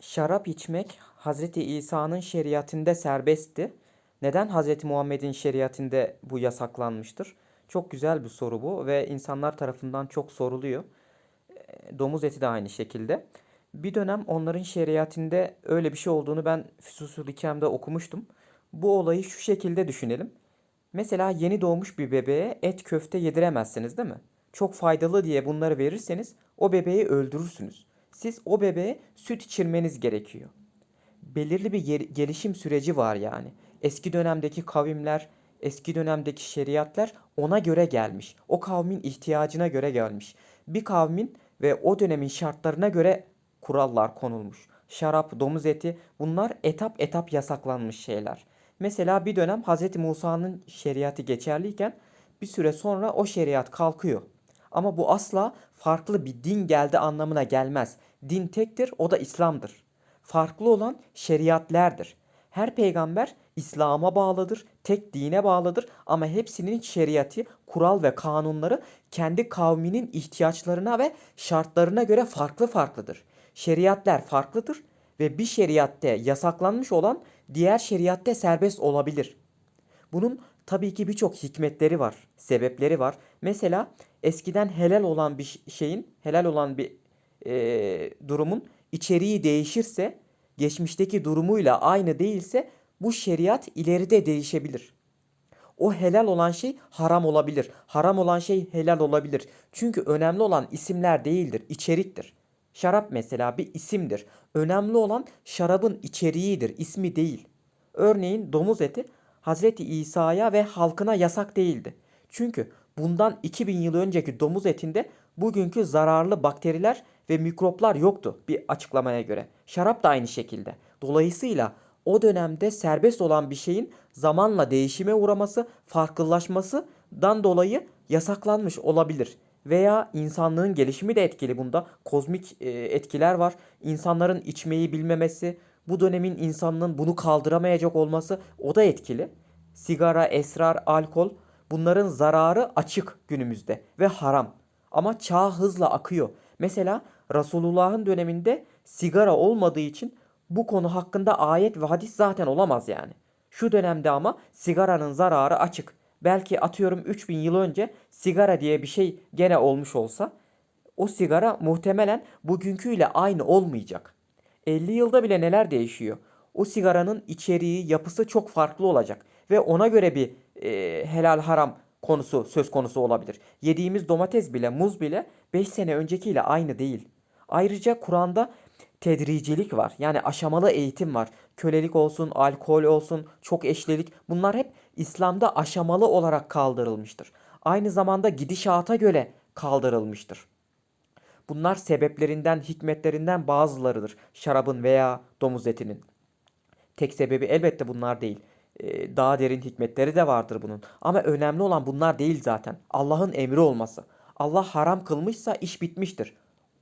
Şarap içmek Hazreti İsa'nın şeriatinde serbestti. Neden Hazreti Muhammed'in şeriatinde bu yasaklanmıştır? Çok güzel bir soru bu ve insanlar tarafından çok soruluyor. E, Domuz eti de aynı şekilde. Bir dönem onların şeriatinde öyle bir şey olduğunu ben Füsusul Hikem'de okumuştum. Bu olayı şu şekilde düşünelim. Mesela yeni doğmuş bir bebeğe et köfte yediremezsiniz değil mi? Çok faydalı diye bunları verirseniz o bebeği öldürürsünüz. Siz o bebeğe süt içirmeniz gerekiyor. Belirli bir yer- gelişim süreci var yani. Eski dönemdeki kavimler, eski dönemdeki şeriatlar ona göre gelmiş. O kavmin ihtiyacına göre gelmiş. Bir kavmin ve o dönemin şartlarına göre kurallar konulmuş. Şarap, domuz eti bunlar etap etap yasaklanmış şeyler. Mesela bir dönem Hz. Musa'nın şeriatı geçerliyken bir süre sonra o şeriat kalkıyor. Ama bu asla farklı bir din geldi anlamına gelmez. Din tektir, o da İslam'dır. Farklı olan şeriatlerdir. Her peygamber İslam'a bağlıdır, tek dine bağlıdır ama hepsinin şeriatı, kural ve kanunları kendi kavminin ihtiyaçlarına ve şartlarına göre farklı farklıdır. Şeriatler farklıdır ve bir şeriatte yasaklanmış olan diğer şeriatte serbest olabilir. Bunun tabii ki birçok hikmetleri var, sebepleri var. Mesela eskiden helal olan bir şeyin, helal olan bir e, durumun içeriği değişirse, geçmişteki durumuyla aynı değilse bu şeriat ileride değişebilir. O helal olan şey haram olabilir. Haram olan şey helal olabilir. Çünkü önemli olan isimler değildir, içeriktir. Şarap mesela bir isimdir. Önemli olan şarabın içeriğidir, ismi değil. Örneğin domuz eti Hazreti İsa'ya ve halkına yasak değildi. Çünkü bundan 2000 yıl önceki domuz etinde bugünkü zararlı bakteriler ve mikroplar yoktu bir açıklamaya göre. Şarap da aynı şekilde. Dolayısıyla o dönemde serbest olan bir şeyin zamanla değişime uğraması, farklılaşmasından dolayı yasaklanmış olabilir. Veya insanlığın gelişimi de etkili bunda. Kozmik e, etkiler var. İnsanların içmeyi bilmemesi, bu dönemin insanlığın bunu kaldıramayacak olması o da etkili. Sigara, esrar, alkol bunların zararı açık günümüzde ve haram. Ama çağ hızla akıyor. Mesela Resulullah'ın döneminde sigara olmadığı için bu konu hakkında ayet ve hadis zaten olamaz yani. Şu dönemde ama sigaranın zararı açık. Belki atıyorum 3000 yıl önce sigara diye bir şey gene olmuş olsa o sigara muhtemelen bugünküyle aynı olmayacak. 50 yılda bile neler değişiyor. O sigaranın içeriği, yapısı çok farklı olacak ve ona göre bir e, helal haram konusu söz konusu olabilir. Yediğimiz domates bile, muz bile 5 sene öncekiyle aynı değil. Ayrıca Kur'an'da tedricilik var. Yani aşamalı eğitim var. Kölelik olsun, alkol olsun, çok eşlilik bunlar hep İslam'da aşamalı olarak kaldırılmıştır. Aynı zamanda gidişata göre kaldırılmıştır. Bunlar sebeplerinden, hikmetlerinden bazılarıdır. Şarabın veya domuz etinin. Tek sebebi elbette bunlar değil. Ee, daha derin hikmetleri de vardır bunun. Ama önemli olan bunlar değil zaten. Allah'ın emri olması. Allah haram kılmışsa iş bitmiştir.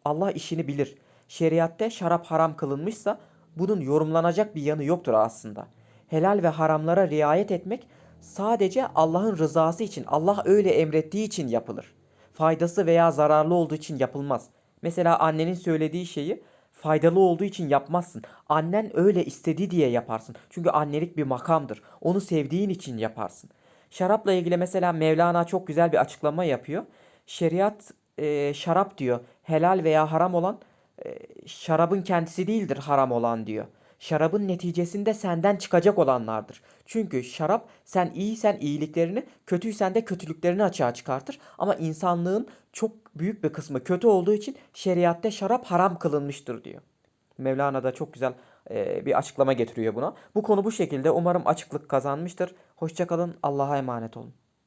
Allah işini bilir. Şeriatte şarap haram kılınmışsa bunun yorumlanacak bir yanı yoktur aslında. Helal ve haramlara riayet etmek sadece Allah'ın rızası için, Allah öyle emrettiği için yapılır. Faydası veya zararlı olduğu için yapılmaz. Mesela annenin söylediği şeyi faydalı olduğu için yapmazsın. Annen öyle istedi diye yaparsın. Çünkü annelik bir makamdır. Onu sevdiğin için yaparsın. Şarapla ilgili mesela Mevlana çok güzel bir açıklama yapıyor. Şeriat e, şarap diyor. Helal veya haram olan e, şarabın kendisi değildir haram olan diyor. Şarabın neticesinde senden çıkacak olanlardır. Çünkü şarap sen iyiysen iyiliklerini, kötüysen de kötülüklerini açığa çıkartır. Ama insanlığın çok büyük bir kısmı kötü olduğu için şeriatte şarap haram kılınmıştır diyor. Mevlana da çok güzel e, bir açıklama getiriyor buna. Bu konu bu şekilde. Umarım açıklık kazanmıştır. Hoşça kalın. Allah'a emanet olun.